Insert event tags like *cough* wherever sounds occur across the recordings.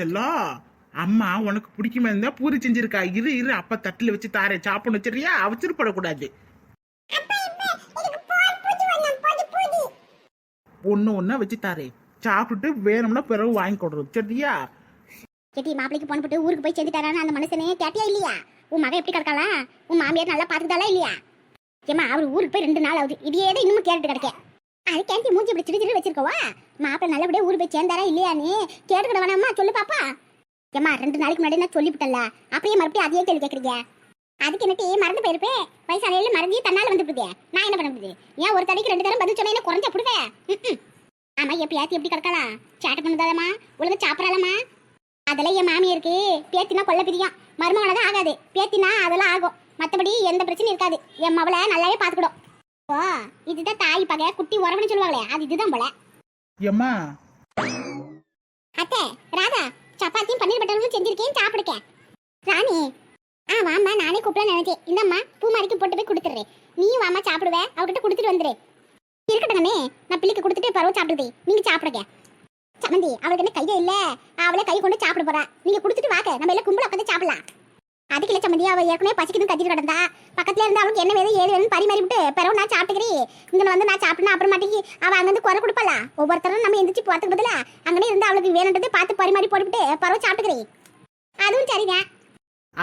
Cello. அம்மா உனக்கு பிடிக்குமா இருந்தா பூரி செஞ்சிருக்கா. இரு இரு அப்ப தட்டுல வச்சு தாரே சாப்பிடணும் சரியா? அவசரப்படக்கூடாது. ஒண்ணு ஒண்ணா வச்சு தாரே சாப்பிட்டுட்டு வேணும்னா பிறகு வாங்கி கொடுறோம். சரியா? கேட்டி மாப்பிளைக்கு போன் போட்டு ஊருக்கு போய் சேர்ந்துட்டாரான்னு அந்த மனுஷனே கேட்டியா இல்லையா? உன் மகன் எப்படி கிடக்காளா? உன் மாமியார் நல்லா பார்த்துக்கிட்டாளா இல்லையா? ஏமா அவர் ஊருக்கு போய் ரெண்டு நாள் ஆகுது. இதையே தான் இன்னும் கேட்டுட்டு கிடக்க அது கேண்டி மூஞ்சி இப்படி சிறு சிறு வச்சிருக்கவா? மாப்பிள்ள நல்லபடியா ஊர் போய் சேர்ந்தாரா இல்லையான்னு கேட்டுக்கிட வேணாமா சொல்லு பாப்பா. ஏமா ரெண்டு நாளைக்கு முன்னாடி நான் சொல்லிவிட்டல அப்படியே மறுபடியும் அதையே கேள்வி கேட்குறீங்க. அதுக்கு என்னட்டி மறந்து போயிருப்பேன் வயசாலையில மறந்து தன்னால வந்து நான் என்ன பண்ண முடியுது? ஏன் ஒரு தடைக்கு ரெண்டு தரம் பதில் சொன்னா குறைஞ்ச போடுவேன் ஆமா எப்பயாச்சும் எப்படி கிடக்கலாம் சேட்டை பண்ணுதாலமா உலக சாப்பிடலாமா அதெல்லாம் என் மாமியாருக்கு. பேத்தினா கொல்ல பிரியம். மருமகனை தான் ஆகாது. பேத்தினா அதெல்லாம் ஆகும். மற்றபடி எந்த பிரச்சனையும் இருக்காது. என் மவளை நல்லாவே பார்த்துக்கிடும். ஓ இதுதான் தாய் பகை குட்டி உறவுன்னு சொல்லுவாங்களே அது இதுதான் போல. ஏம்மா அத்தை ராதா சப்பாத்தியும் பன்னீர் பட்டரும் செஞ்சிருக்கேன் சாப்பிடுக்க. ராணி ஆ வாம்மா நானே கூப்பிட நினைச்சேன். இந்தம்மா பூமாரிக்கு போட்டு போய் கொடுத்துட்றேன் நீயும் வாம்மா சாப்பிடுவ அவகிட்ட கொடுத்துட்டு வந்துரு. இருக்கட்டுமே நான் பிள்ளைக்கு கொடுத்துட்டு பரவ சாப்பிடுதே. நீங்க சாப்பிடுங்க சமந்தி அவளுக்கு என்ன கையே இல்ல? அவளே கை கொண்டு சாப்பிட போறா. நீங்க கொடுத்துட்டு வாக்க நம்ம எல்லாம் கும்பல உட்காந்து சாப்பிடலாம். அதுக்கு இல்ல சம்மந்தி அவ ஏற்கனவே பசிக்குதுன்னு கத்திட்டு கிடந்தா. பக்கத்துல இருந்து அவளுக்கு என்ன வேணும் ஏது வேணும் பரிமாறி விட்டு பிறகு நான் சாப்பிட்டுக்கிறேன். இங்க வந்து நான் சாப்பிடணும் அப்புறமாட்டிக்கு அவ அங்கிருந்து குறை கொடுப்பாளா? ஒவ்வொருத்தரும் நம்ம எந்திரிச்சு போறதுக்கு பதிலா அங்கனே இருந்து அவளுக்கு வேணுன்றதை பார்த்து பரிமாறி போட்டுவிட்டு பிறகு சாப்பிட்டுக்கிறேன். அதுவும் சரிதான்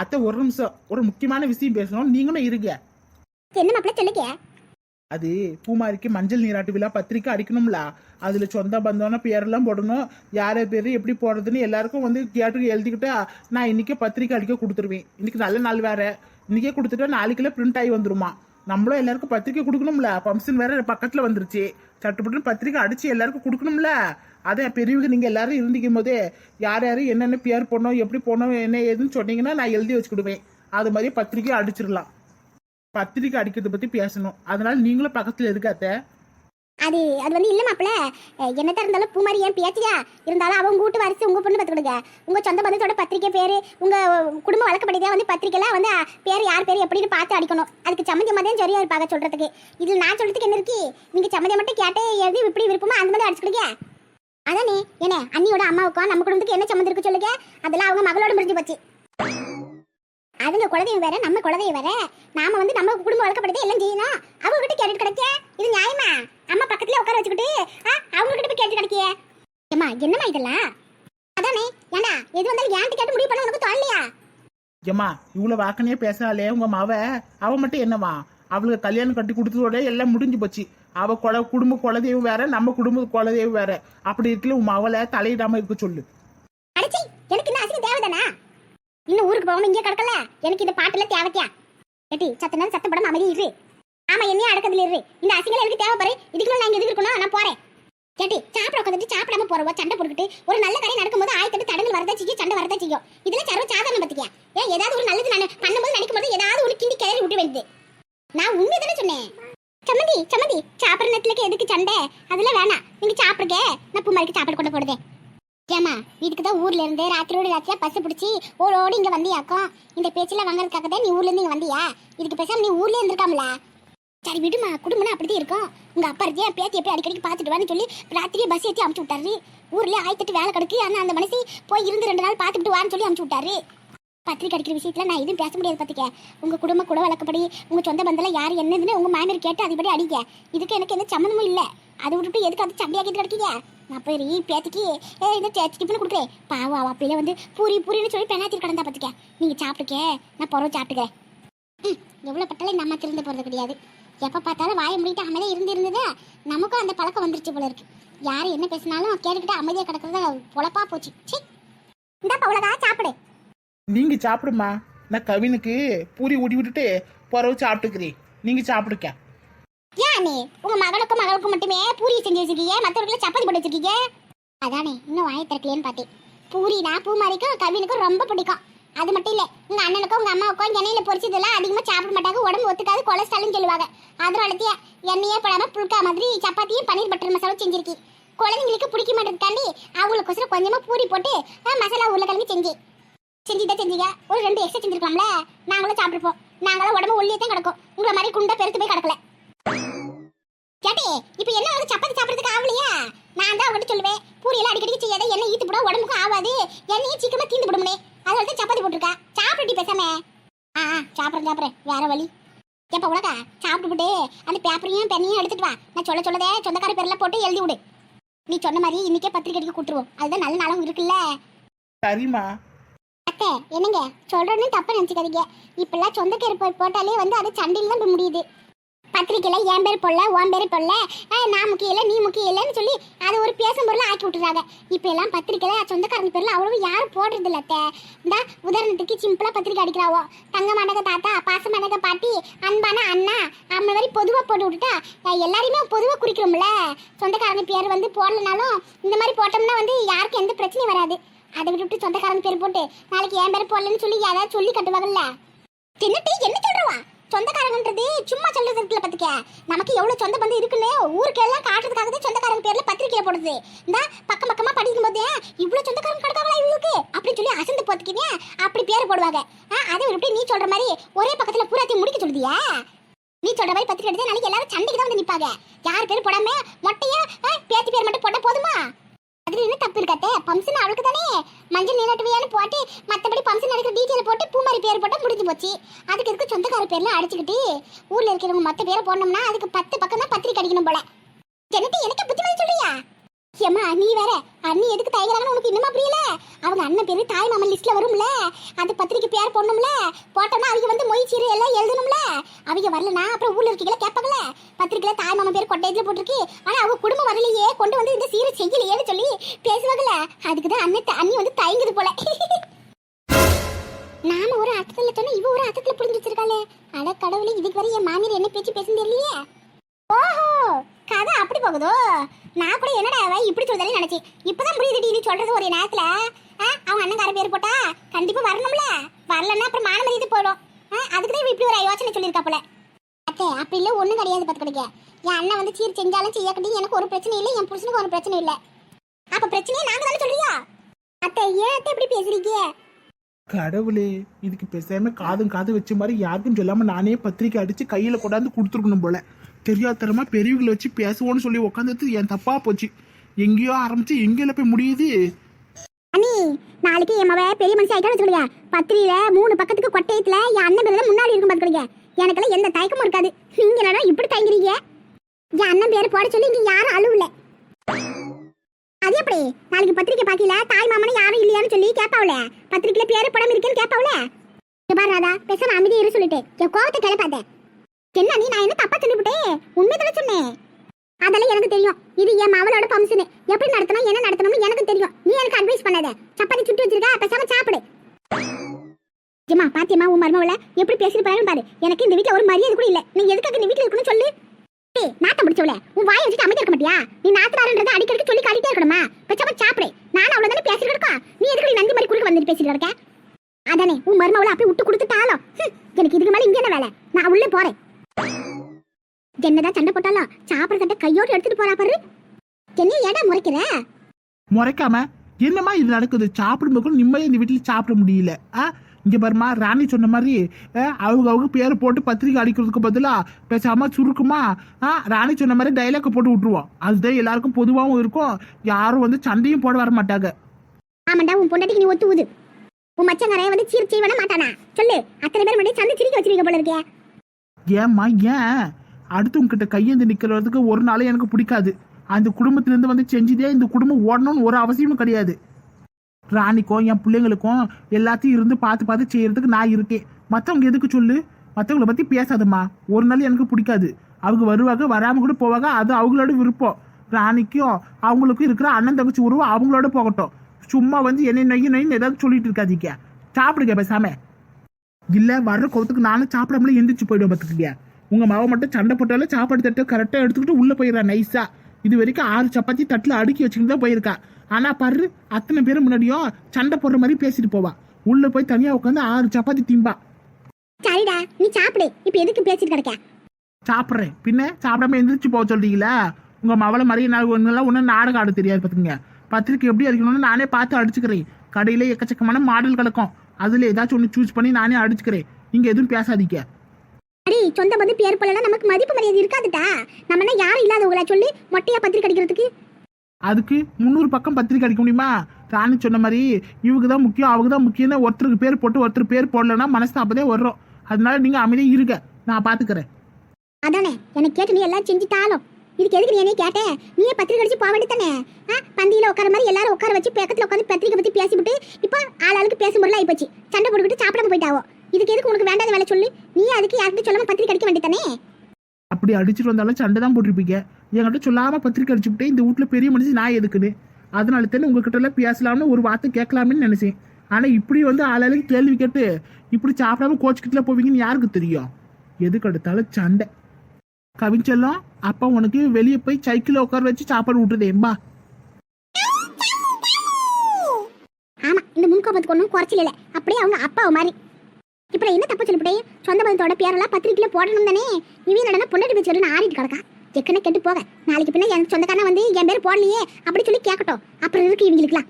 அத்தை ஒரு நிமிஷம் ஒரு முக்கியமான விஷயம் பேசணும். நீங்களும் இருங்க. என்ன மாப்பிள்ள சொல்லுங்க? அது பூமாரிக்கு மஞ்சள் நீராட்டு விழா பத்திரிக்கை அடிக்கணும்ல. அதுல சொந்த பந்தம்னா பேரெல்லாம் போடணும். யார் பேர் எப்படி போடுறதுன்னு எல்லாருக்கும் வந்து கேட்டு எழுதிக்கிட்டா நான் இன்னைக்கே பத்திரிக்கை அடிக்க கொடுத்துருவேன். இன்னைக்கு நல்ல நாள் வேற. இன்னைக்கே கொடுத்துட்டா நாளைக்குள்ள பிரிண்ட் ஆகி வந்துருமா. நம்மளும் எல்லாருக்கும் பத்திரிக்கை கொடுக்கணும்ல. ஃபங்க்ஷன் வேற பக்கத்துல வந்துருச்சு. சட்டுப்பட்டு பத்திரிக்கை அடிச்சு எல்லாருக்கும் கொடுக்கணும்ல. அதே பெரியவங்க நீங்க எல்லாரும் இருந்திக்கும் போதே யார் யார் என்னென்ன பேர் போடணும் எப்படி போடணும் என்ன ஏதுன்னு சொன்னீங்கன்னா நான் எழுதி வச்சுக்கிடுவேன். அது மாதிரி பத்திரிக்கை அடிச்சிடலாம். பத்திரிக்கை அடிக்கிறத பத்தி பேசணும். அதனால நீங்களும் பக்கத்துல இருக்காத்த அது அது வந்து இல்ல மாப்பிள்ள என்னதான் இருந்தாலும் பூமாரி ஏன் பேச்சியா இருந்தாலும் அவங்க கூட்டு வரிசை உங்க பொண்ணு பார்த்துக்கிடுங்க உங்க சொந்த பந்தத்தோட பத்திரிக்கை பேரு உங்க குடும்ப வழக்கப்படிதான் வந்து பத்திரிக்கைலாம் வந்து பேர் யார் பேர் எப்படின்னு பார்த்து அடிக்கணும். அதுக்கு சம்மந்தி தான் சரியா இருப்பாங்க சொல்றதுக்கு. இதுல நான் சொல்றதுக்கு என்ன இருக்கு? நீங்க சம்மந்தம் மட்டும் கேட்டே எது இப்படி விருப்பமோ அந்த மாதிரி அடிச்சுக்கிடுங்க. அதானே? என்ன அண்ணியோட அம்மாவுக்கும் நம்ம குடும்பத்துக்கு என்ன சம்மந்தம் இருக்கு சொல்லுங்க? அதெல்லாம் அவங்க மகளோட முடிஞ்சு போச்சு. அதுங்க குலதெய்வம் வேற நம்ம குலதெய்வம் வேற. நாம வந்து நம்ம குடும்ப வழக்கப்படுத்தி எல்லாம் செய்யணும் அவங்க கிட்ட கேட்டுட்டு கிடைக்க இது நியாயமா? அம்மா பக்கத்துல உட்கார வச்சுக்கிட்டு அவங்க கிட்ட போய் கேட்டு கிடைக்கிய. ஏமா என்னம்மா இதெல்லாம்? அதானே ஏண்டா எது வந்தாலும் ஏன்ட்டு கேட்டு முடிவு பண்ண உனக்கு தோல்லையா ஏம்மா இவ்வளவு வாக்கனையே பேசாலே உங்க மாவ. அவ மட்டும் என்னவா? அவளுக்கு கல்யாணம் கட்டி கொடுத்ததோட எல்லாம் முடிஞ்சு போச்சு. அவ குல குடும்ப குலதெய்வம் வேற நம்ம குடும்ப குலதெய்வம் வேற. அப்படி இருக்கல உன் மவளை தலையிடாம இருக்க சொல்லு அடிச்சி எனக்கு இந்த அசிங்க தேவைதானா இன்னும் ஊருக்கு போகாம இங்கே கிடக்கல. எனக்கு இந்த பாட்டுல தேவைக்கியா ஏட்டி சத்த நேரம் சத்தம் படம் அமைதி இரு. ஆமா என்னையும் அடக்கத்துல இரு. இந்த அசிங்கல எனக்கு தேவைப்பாரு இதுக்கு மேல நான் இங்க எதுக்கு இருக்கணும்? நான் போறேன். கேட்டி சாப்பிட உட்காந்துட்டு சாப்பிடாம போறவ சண்டை போட்டுக்கிட்டு ஒரு நல்ல கடை நடக்கும்போது ஆயத்தட்டு தடங்கள் வரதா செய்யும் சண்டை வரதா செய்யும். இதுல சர்வ சாதாரண பத்தியா ஏன் ஏதாவது ஒரு நல்லது நான் பண்ணும்போது நினைக்கும் போது ஏதாவது ஒரு கிண்டி கிளறி விட்டு வேண்டியது. நான் உண்மை தானே சொன்னேன். சம்மந்தி சம்மந்தி சாப்பிட்ற நேரத்துலக்கு எதுக்கு சண்டை? அதெல்லாம் வேணாம். நீங்க சாப்பிடுங்க. நான் பூமாரிக்கு சாப்பாடு கொண்டு போடுதேன். ஏமா இதுக்கு தான் ஊர்ல இருந்து ராத்திரியோட ராத்திரியா பஸ் பிடிச்சி ஓடோடி இங்க வந்தியாக்கும். இந்த பேச்செல்லாம் வாங்குறதுக்காக தான் நீ ஊர்ல இருந்து இங்க வந்தியா? இதுக்கு பேசாம நீ ஊர்ல இருந்திருக்காமல? சரி விடுமா குடும்பம்னா அப்படிதான் இருக்கும். உங்க அப்பா இருக்கியா பேத்தி எப்படி அடிக்கடிக்கு பார்த்துட்டு வான்னு சொல்லி ராத்திரியே பஸ் ஏற்றி அமுச்சு விட்டாரு. ஊர்ல ஆயிரத்தெட்டு வேலை கிடக்கு. ஆனா அந்த மனசு போய் இருந்து ரெண்டு நாள் பார்த்துட்டு வான்னு சொல்லி அமுச்சு விட்டாரு. பத்திரிக்கை அடிக்கிற விஷயத்துல நான் எதுவும் பேச முடியாது பார்த்துக்க உங்க குடும்ப கூட வழக்கப்படி உங்க சொந்த பந்தல யார் என்னதுன்னு உங்க மாமியார் கேட்டு அதுபடி அடிக்க இதுக்கு எனக்கு எந்த சம்மந்தமும் இல்லை. அதை விட்டுட்டு எதுக்கு அது சண்டையாக்கிட்டு கிடைக்கீங்க? நான் போய் ரீ பேத்திக்கு ஏ இந்த டிஃபன் கொடுக்குறேன் பாவம் அவள் அப்படியே வந்து பூரி பூரின்னு சொல்லி பெண்ணாத்தி கிடந்தா பார்த்துக்க நீங்கள் சாப்பிட்டுக்க நான் பொறவு சாப்பிட்டுக்கிறேன். ம் எவ்வளோ பட்டாலும் நம்ம திருந்து போகிறது கிடையாது. எப்போ பார்த்தாலும் வாயை முடிக்கிட்டு அமைதியாக இருந்து இருந்ததா நமக்கும் அந்த பழக்கம் வந்துருச்சு போல இருக்கு. யார் என்ன பேசினாலும் கேட்டுக்கிட்டு அமைதியாக கிடக்கிறத பொழப்பா போச்சு. சி இந்த அவ்வளோதான் சாப்பிடு. நீங்கள் சாப்பிடுமா நான் கவினுக்கு பூரி ஊட்டி விட்டுட்டு பிறகு சாப்பிட்டுக்கிறேன். நீங்கள் சாப்பிடுக்க ஏன் அண்ணே? உங்க மகளுக்கும் மகளுக்கும் மட்டுமே பூரி செஞ்சு வச்சிருக்கீங்க மற்றவர்களுக்கு சப்பாத்தி போட்டு வச்சிருக்கீங்க? அதானே இன்னும் வாயை திறக்கலையேன்னு பார்த்தேன் பூரினா பூமாரிக்கும் கவினுக்கும் ரொம்ப பிடிக்கும். அது மட்டும் இல்லை உங்க அண்ணனுக்கும் உங்க அம்மாவுக்கும் எண்ணெயில பொரிச்சதெல்லாம் அதிகமா சாப்பிட மாட்டாங்க உடம்பு ஒத்துக்காது கொலஸ்ட்ரால்னு சொல்லுவாங்க. அதனாலத்திய எண்ணெயே படாம புழுக்கா மாதிரி சப்பாத்தியும் பன்னீர் பட்டர் மசாலா செஞ்சிருக்கி குழந்தைங்களுக்கு பிடிக்க மாட்டேதுக்காண்டி அவங்களுக்கோசரம் கொஞ்சமா பூரி போட்டு ஆ, மசாலா உருளைக்கிழங்கு செஞ்சு செஞ்சுதான் செஞ்சீங்க. ஒரு ரெண்டு எக்ஸ்ட்ரா செஞ்சிருக்கலாம்ல? நாங்களும் சாப்பிட்டுருப்போம். நாங்களும் உடம்பு ஒல்லியே தான் கிடக்கும். உங்களை மாதிரி குண்டா பெருத்து போய் கிடக்கல. கேட்டே இப்போ என்ன உனக்கு சப்பாத்தி சாப்பிடுறதுக்கு ஆகலையா நான் தான் அவகிட்ட சொல்லுவேன். பூரியெல்லாம் அடிக்கடி செய்யாத எண்ணெய் ஈத்து போட உடம்புக்கும் ஆகாது எண்ணெயும் சீக்கிரமா தீந்து விடுமுனே அதனால தான் சப்பாத்தி போட்டிருக்கா. சாப்பிட்டுட்டி பேசாம. ஆ ஆ சாப்பிட்றேன் சாப்பிட்றேன். வேற வழி. எப்ப உனக்கா? சாப்பிட்டுவிட்டு அந்த பேப்பரையும் பெண்ணையும் எடுத்துட்டு வா. நான் சொல்ல சொல்லதே சொந்தக்கார பேர்ல போட்டு எழுதி விடு. நீ சொன்ன மாதிரி இன்னைக்கே பத்திரிக்கை அடிக்க கொடுத்துருவோம் அதுதான் நல்ல நாளும் இருக்குல்ல. சரிம்மா. அத்தை என்னங்க? சொல்றேன்னு தப்பா நினைச்சுக்காதீங்க. இப்பெல்லாம் சொந்தக்கார போட்டாலே வந்து அது சண்டையில் தான் போய் முடியுது. பத்திரிக்கையில் என் பேர் போடல உன் பேர் போடல நான் முக்கிய இல்லை நீ முக்கிய இல்லைன்னு சொல்லி அதை ஒரு பேசும் பொருளை ஆக்கி விட்டுறாங்க. இப்போ எல்லாம் பத்திரிக்கையில் சொந்தக்காரங்க பேரில் அவ்வளவு யாரும் போடுறது இல்லை இந்த உதாரணத்துக்கு சிம்பிளாக பத்திரிக்கை அடிக்கிறாவோ. தங்க மண்டக தாத்தா பாச மண்டக பாட்டி அன்பான அண்ணா அந்த மாதிரி பொதுவாக போட்டு விட்டுட்டா எல்லாரையுமே பொதுவாக குறிக்கிறோம்ல. சொந்தக்காரங்க பேர் வந்து போடலனாலும் இந்த மாதிரி போட்டோம்னா வந்து யாருக்கும் எந்த பிரச்சனையும் வராது. அதை விட்டுட்டு சொந்தக்காரங்க பேர் போட்டு நாளைக்கு என் பேர் போடலன்னு சொல்லி யாராவது சொல்லி கட்டுவாங்கல்ல. என்னட்டி என்ன சொல்றவா? சொந்தக்காரங்கன்றது சும்மா சொல்றது இருக்குல்ல பத்துக்க நமக்கு எவ்வளவு சொந்த பந்து இருக்குன்னு ஊருக்கெல்லாம் காட்டுறதுக்காக தான் சொந்தக்காரங்க பேர்ல பத்திரிக்கையில போடுது இந்த பக்கம் பக்கமா படிக்கும் போதே இவ்வளவு சொந்தக்காரங்க கிடக்காங்களா இவங்களுக்கு? அப்படின்னு சொல்லி அசந்து போத்துக்குவே அப்படி பேர் போடுவாங்க. ஆ, அதை நீ சொல்ற மாதிரி ஒரே பக்கத்துல பூராத்தையும் முடிக்க சொல்லுதியா? நீ சொல்ற மாதிரி பத்திரிக்கை எடுத்து நாளைக்கு எல்லாரும் சண்டைக்கு தான் வந்து நிப்பாங்க. யார் பேர் போடாம மொட்டையா பேத்தி பேர் மட்டும் போட்டா போதுமா? அதுல என்ன தப்பு இருக்காத்தே பம்சன் அவளுக்கு தானே மஞ்சள் நீராட்டுவியான்னு போட்டு மற்றபடி பம்சன் நடக்கிற டீட்டெயில் போட்டு பூமாரி பேர் போட்டு முடிஞ்சு போச்சு. அதுக்கு இருக்க சொந்தக்கார பேர்லாம் அடிச்சுக்கிட்டு ஊர்ல இருக்கிறவங்க மற்ற பேரை போடணும்னா அதுக்கு பத்து பக்கம் தான் பத்திரிக்கை அடிக்கணும் போல. எனக்கு எனக்கு புத்திமதி சொல்றியா? ஏம்மா நீ வேற. அண்ணி எதுக்கு தயங்குறாங்கன்னு உனக்கு இன்னுமா புரியல? அவங்க அண்ணன் பேரு தாய் மாமன் லிஸ்ட்ல வரும்ல. அது பத்திரிக்கை பேர் போடணும்ல. போட்டோம்னா அவங்க வந்து மொய் சீரு எல்லாம் எழுதணும்ல. அவங்க வரலனா அப்புறம் ஊர்ல இருக்கீங்களா கேட்பாங்கல்ல பத்திரிக்கையில தாய் மாமன் பேர் கொட்டையத்துல போட்டிருக்கு. ஆனா அவங்க குடும்பம் வரலையே. கொண்டு வந்து இந்த சீரை செய்யலையேன்னு சொல்லி பேசுவாங்கல்ல. அதுக்கு தான் அண்ணன் அண்ணி வந்து தயங்குது போல. *laughs* நாம ஒரு அர்த்தத்துல சொன்னா இவ ஒரு அர்த்தத்துல புரிஞ்சு வச்சிருக்காளே. அட கடவுளே இதுக்கு வரை என் மாமியார் என்ன பேச்சு பேசுன்னு தெரியலையே. ஓஹோ! கதை அப்படி போகுதோ? நான் கூட என்னடா அவ இப்படி சொல்றதே நினைச்சு இப்பதான் புரியுது நீ சொல்றது ஒரு நேரத்துல. ஆ, அவங்க அண்ணன்கார பேர் போட்டா கண்டிப்பா வரணும்ல. வரலன்னா அப்புறம் மான மரியாதை போயிடும். ஆ, அதுக்கு தான் இப்படி ஒரு யோசனை சொல்லியிருக்கா போல. அத்தை அப்படி இல்லை ஒன்றும் கிடையாது பார்த்து கிடைக்க என் அண்ணன் வந்து சீர் செஞ்சாலும் செய்யக்கட்டி எனக்கு ஒரு பிரச்சனை இல்லை என் புருஷனுக்கு ஒரு பிரச்சனை இல்லை. அப்ப பிரச்சனையே நாங்க தானே சொல்றியா அத்தை ஏன் அத்தை இப்படி பேசுறீங்க? கடவுளே இதுக்கு பேசாம காதும் காது வச்ச மாதிரி யாருக்கும் சொல்லாம நானே பத்திரிக்கை அடிச்சு கையில கொண்டாந்து கொடுத்துருக்கணும் போல. தெரியாதரமாக பெரியவங்களை வச்சு பேசுவோன்னு சொல்லி உட்காந்துட்டு என் தப்பா போச்சு. எங்கேயோ ஆரம்பிச்சு எங்கேயில போய் முடியுது? அண்ணி நாளைக்கு என் மவ பெரிய மனுஷன் ஆயிட்டா வச்சுக்கோங்க. பத்திரியில மூணு பக்கத்துக்கு கொட்டையத்துல என் அண்ணன் பேர்ல முன்னாடி இருக்கும் பாத்துக்கீங்க. எனக்கெல்லாம் எந்த தயக்கமும் இருக்காது. நீங்க என்னடா இப்படி தயங்குறீங்க? என் அண்ணன் பேர் போட சொல்லி இங்க யாரும் அழுவல. அது எப்படி? நாளைக்கு பத்திரிக்கை பாக்கல தாய் மாமனும் யாரும் இல்லையான்னு சொல்லி கேட்பாவுல? பத்திரிக்கையில பேரு படம் இருக்கேன்னு கேட்பாவுல? பாரு ராதா பேசாம அமைதி இரு சொல்லிட்டு. என் கோவத்தை கிளப்பாத. என்ன நீ நான் என்ன தப்பா சொல்லிவிட்டேன் உண்மை தானே சொன்னேன் அதெல்லாம் எனக்கு தெரியும். இது என் மவளோட பம்சனு எப்படி நடத்தணும் என்ன நடத்தணும்னு எனக்கு தெரியும். நீ எனக்கு அட்வைஸ் பண்ணாத. சப்பாத்தி சுட்டு வச்சிருக்க பேசாம சாப்பிடு. ஏமா பாத்தியம்மா உன் மருமவள எப்படி பேசிட்டு பாரு. எனக்கு இந்த வீட்டுல ஒரு மரியாதை கூட இல்ல. நீ எதுக்காக இந்த வீட்டுல இருக்கணும்னு சொல்லு. டேய் நாட்டம் முடிச்சவள உன் வாயை வச்சுட்டு அமைதி இருக்க மாட்டியா? நீ நாத்தனாரன்றத அடிக்கடி சொல்லி காட்டிட்டே இருக்கணுமா? பேசாம சாப்பிடு. நானும் அவ்வளவுதானே பேசிட்டு இருக்கா நீ எதுக்கு நந்தி மாதிரி குறுக்க வந்துட்டு பேசிட்டு இருக்க? அதானே உன் மருமவளை அப்படியே விட்டு கொடுத்துட்டாலும். எனக்கு இதுக்கு மேல இங்க என்ன வேலை? என்னதான் சண்டை போட்டாலும் சாப்பிட தட்ட கையோடு எடுத்துட்டு போறா பாரு. என்ன ஏடா முறைக்கிற? முறைக்காம என்னம்மா இது நடக்குது? சாப்பிடும்போது கூட நிம்மதியா இந்த வீட்டுல சாப்பிட முடியல. ஆ? இங்க பாருமா ராணி சொன்ன மாதிரி அவங்க அவங்க பேரை போட்டு பத்திரிக்கை அடிக்கிறதுக்கு பதிலா பேசாம சுருக்குமா? ஆ ராணி சொன்ன மாதிரி டைலாக் போட்டு விட்டுருவோம். அதுதான் எல்லாருக்கும் பொதுவாகவும் இருக்கும். யாரும் வந்து சண்டையும் போட வர மாட்டாங்க. ஆமாண்டா உன் பொண்டாட்டிக்கு நீ ஒத்து ஊது. உன் மச்சங்காரன் வந்து சீர் செய்வன மாட்டானா? சொல்லு. அத்தனை பேர் முன்னாடி சண்டை சிரிக்க வச்சிருக்க போல இருக்கே. ஏம்மா ஏன்? அடுத்து உங்ககிட்ட கையேந்து நிற்கிறதுக்கு ஒரு நாளே எனக்கு பிடிக்காது. அந்த குடும்பத்திலேருந்து வந்து செஞ்சுதே இந்த குடும்பம் ஓடணும்னு ஒரு அவசியமும் கிடையாது. ராணிக்கும் என் பிள்ளைங்களுக்கும் எல்லாத்தையும் இருந்து பார்த்து பார்த்து செய்யறதுக்கு நான் இருக்கேன். மற்றவங்க எதுக்கு சொல்லு? மற்றவங்கள பற்றி பேசாதம்மா. ஒரு நாள் எனக்கு பிடிக்காது. அவங்க வருவாங்க வராமல் கூட போவாங்க அது அவங்களோட விருப்பம். ராணிக்கும் அவங்களுக்கும் இருக்கிற அண்ணன் தங்கச்சி உருவம் அவங்களோட போகட்டும். சும்மா வந்து என்ன நொய்ய நொய்ன்னு ஏதாவது சொல்லிட்டு இருக்காதீங்க. சாப்பிடுங்க பேசாம. இல்லை வர்ற கோவத்துக்கு நானும் சாப்பிடாமலே எந்திரிச்சு போயிடுவேன் பார்த்துக்கிட்டியா உங்க மாவை மட்டும் சண்டை போட்டாலும் சாப்பாடு தட்டு கரெக்டா எடுத்துக்கிட்டு உள்ள போயிடுறா நைஸா இது வரைக்கும் ஆறு சப்பாத்தி தட்டுல அடுக்கி வச்சுக்கிட்டு தான் போயிருக்கா. ஆனா பாரு அத்தனை பேரும் முன்னாடியும் சண்டை போடுற மாதிரி பேசிட்டு போவா. உள்ள போய் தனியா உட்காந்து ஆறு சப்பாத்தி திம்பா. சரிடா நீ சாப்பிடு. இப்ப எதுக்கு பேசிட்டு கிடக்க? சாப்பிட்றேன். பின்ன சாப்பிடாம எந்திரிச்சு போக சொல்றீங்களா? உங்க மவளை நான் ஒன்னெல்லாம் ஒன்றும் நாடகம் ஆட தெரியாது பார்த்துங்க பத்திரிக்கை எப்படி அடிக்கணும்னு நானே பார்த்து அடிச்சுக்கிறேன். கடையில எக்கச்சக்கமான மாடல் கிடக்கும் அதுல ஏதாச்சும் ஒன்று சூஸ் பண்ணி நானே அடிச்சுக்கிறேன். நீங்க எதுவும் பேசாதீங்க. அடி சொந்த பந்து பேர் போலலாம் நமக்கு மதிப்பு மரியாதை இருக்காதுடா. நம்ம என்ன யாரும் இல்லாதவங்களா சொல்லி மொட்டையா பத்திரிக்கை அடிக்கிறதுக்கு? அதுக்கு முந்நூறு பக்கம் பத்திரிக்கை அடிக்க முடியுமா? ராணி சொன்ன மாதிரி இவங்க தான் முக்கியம் அவங்க தான் முக்கியம்னு ஒருத்தருக்கு பேர் போட்டு ஒருத்தர் பேர் போடலன்னா மனஸ்தாபதே வர்றோம். அதனால நீங்க அமைதியாக இருங்க. நான் பாத்துக்கிறேன். அதானே? எனக்கு கேட்டு நீ எல்லாம் செஞ்சுட்டாலும். இதுக்கு எதுக்கு நீ என்னைய கேட்டேன் நீயே பத்திரிக்கை அடிச்சு போக வேண்டியதானே ஆ? பந்தியில உட்கார மாதிரி எல்லாரும் உட்கார வச்சு பக்கத்துல உட்காந்து பத்திரிக்கை பத்தி பேசிவிட்டு இப்போ ஆள் ஆளுக்கு பேசும் பொருள் ஆயிப்போச்சு சண்டை போட்டுக்கிட்டு சாப்பிடாம போயிட்டாவோ? இதுக்கு எதுக்கு உனக்கு வேண்டாத வேலை சொல்லு? நீ அதுக்கு யார்கிட்ட சொல்லாம பத்திரிக்கை அடிக்க வேண்டியதானே அப்படி அடிச்சிட்டு வந்தாலும் சண்டை தான் போட்டிருப்பீங்க. என்கிட்ட சொல்லாம பத்திரிக்கை அடிச்சுட்டு இந்த வீட்டுல பெரிய மனுஷன் நான் எதுக்குன்னு? அதனால தானே உங்ககிட்ட எல்லாம் பேசலாம்னு ஒரு வார்த்தை கேட்கலாம்னு நினைச்சேன். ஆனா இப்படி வந்து ஆளாளுக்கு கேள்வி கேட்டு இப்படி சாப்பிடாம கோச்சுக்கிட்டுல போவீங்கன்னு யாருக்கு தெரியும்? எதுக்கு எடுத்தாலும் சண்டை. கவிஞ்செல்லாம் அப்பா உனக்கு வெளியே போய் சைக்கிள் உட்கார வச்சு சாப்பாடு விட்டுதேம்பா ஆமா இந்த முன்கோபத்துக்கு ஒன்றும் குறைச்சல அப்படியே அவங்க அப்பாவை மாதிரி. இப்போ என்ன தப்பு சொல்லிவிட்டே சொந்த பந்தத்தோட பேரெல்லாம் பத்திரிக்கையில் போடணும் தானே? இவன் நடனா பொண்டாட்டி பேச்சு சொல்லி ஆறிட்டு கிடக்கா? எக்கன கெட்டு போக. நாளைக்கு பின்ன என் சொந்தக்காரன் வந்து என் பேர் போடலையே அப்படி சொல்லி கேட்கட்டும் அப்புறம் இருக்கு இவங்களுக்குலாம்